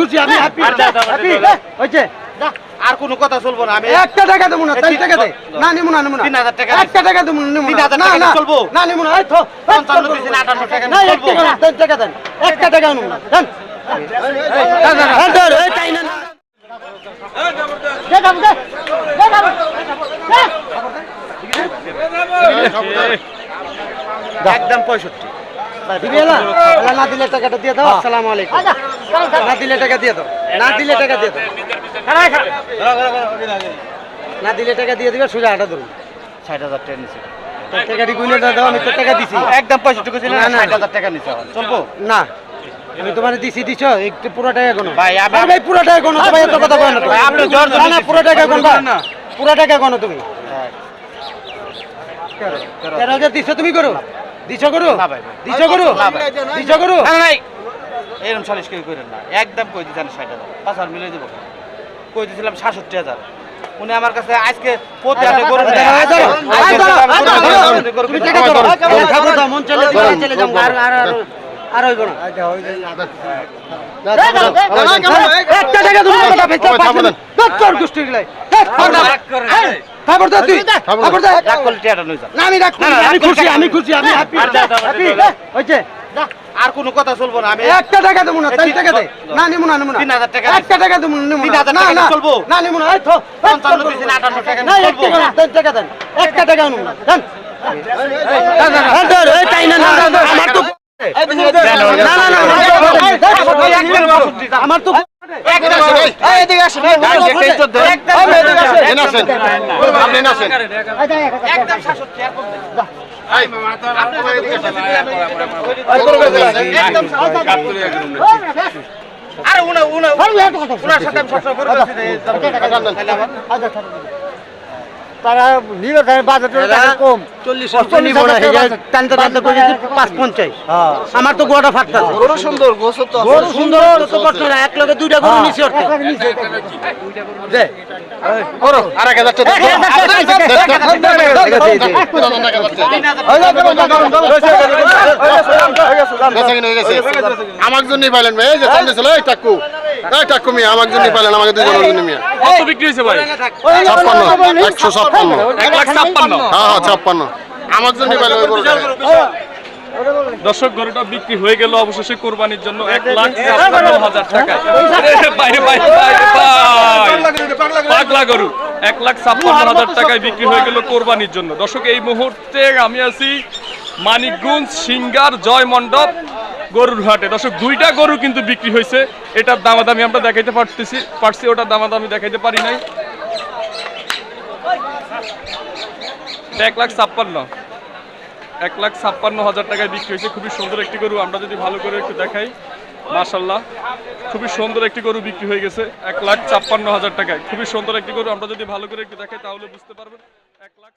খুশি আমি happy happy. হয়েছে আর কোনো কথা চলবো না আমি একটা টাকা দেবো না তাই টাকা দে। না নিমু না নিমু না। তিন হাজার টাকা একটা টাকা দেবো না নিমু না। না টাকা না চলবো? না নিমু না এই তো পঞ্চান্ন দিয়েছেন, আটান্ন টাকা না এক টাকা না দেন টাকা দেন। একটা টাকা নিমু না দেন। তাই। একদম পঁয়ষট্টি। না? দিলে টাকাটা দিয়ে দাও। আসসালামু আলাইকুম। না দিলে টাকা দিয়ে দাও। না দিলে টাকা দিয়ে দাও। না দিলে টাকা দিয়ে দিবে সোজা হাঁটা ধরুন। ষাট হাজার টাকা নিচ্ছে তোর টাকাটি গুনে দাও আমি তোর টাকা দিছি। একদম পঁয়ষট্টি করছি না, না না, ষাট হাজার টাকা নিচ্ছে চলবো? না। আমি তোমার দিছি দিছ একটু পুরো টাকা কোনো ভাই, আমি- আরে ভাই পুরো টাকা ভাই এত কথা বলেন না তো। আপনি জোর জোর না, না পুরো টাকা কোন না। পুরো টাকা কোনো তুমি। তেরো। হাজার দিছো তুমি করো। দিছো করো। দিছো করো। না দিছো করো। না, না, নাই। এরকম সালিশ কেউ করেন না। একদম কই দিচ্ছেন ষাট হাজার। পাঁচ হাজার মিলিয়ে দেবো। কই দিয়েছিলাম সাতষট্টি হাজার। উনি আমার কাছে আজকে প্রতি হাতে গরু মন। আর হইব না একটা তুমি কথা বেচতে না। তোর গোষ্ঠী গুলাই। তুই না আমি খুশি আমি খুশি আমি হ্যাপি দাও। আর কোনো কথা চলবো না আমি একটা টাকা দেবো না তাই টাকা দে না নিমু না নিমু না তিন হাজার টাকা একটা টাকা দেবো না নিমু তিন না হাজার না টাকা চলবো? না নিমু না এই টাকা না চলবো? টাকা না দেন টাকা দেন একটা টাকা নিমু না দেন আমার তো আর উনা উনা উনার সাথে আমি সবসময় করে তাহলে আমার তারা নিল তারা বাজারের কম চল্লিশ চল্লিশ টানতে টানতে করে পাঁচ পঞ্চাশ আমার তো গোয়াটা ফাটতা গরু সুন্দর গরু সুন্দর তো প্রশ্ন না এক লগে দুইটা গরু নিচে আমার জন্য পাইলেন ভাই যে এই টাক্কু এই টাক্কু মিয়া আমার জন্য পাইলেন আমাকে দুজনের জন্য মিয়া কত বিক্রি হয়েছে ভাই? ছাপ্পান্ন। একশো ছাপ্পান্ন। এক লাখ ছাপ্পান্ন। হ্যাঁ হ্যাঁ ছাপ্পান্ন। আমার জন্য পাইলেন ওই গরুটা দর্শক গরুটা বিক্রি হয়ে গেল অবশেষে কোরবানির জন্য এক লাখ ছাপ্পান্ন হাজার টাকা। পাগলা গরু এক লাখ ছাপ্পান্ন হাজার টাকায় বিক্রি হয়ে গেল কোরবানির জন্য। দর্শক এই মুহূর্তে আমি আছি মানিকগঞ্জ সিঙ্গার জয় মণ্ডপ। গরুর হাটে। দর্শক, দুইটা গরু কিন্তু বিক্রি হয়েছে। এটার দামাদামি আমরা দেখাইতে পারতেছি, পারছি, ওটার দামাদামি দেখাইতে পারি নাই। এক লাখ ছাপ্পান্ন। এক লাখ ছাপ্পান্ন হাজার টাকায় বিক্রি হয়েছে। খুবই সুন্দর একটি গরু। আমরা যদি ভালো করে একটু দেখাই মাশাল্লাহ খুবই সুন্দর একটি গরু বিক্রি হয়ে গেছে এক লাখ ছাপ্পান্ন হাজার টাকায়। খুবই সুন্দর একটি গরু। আমরা যদি ভালো করে একটু দেখাই, তাহলে বুঝতে পারবেন, এক লাখ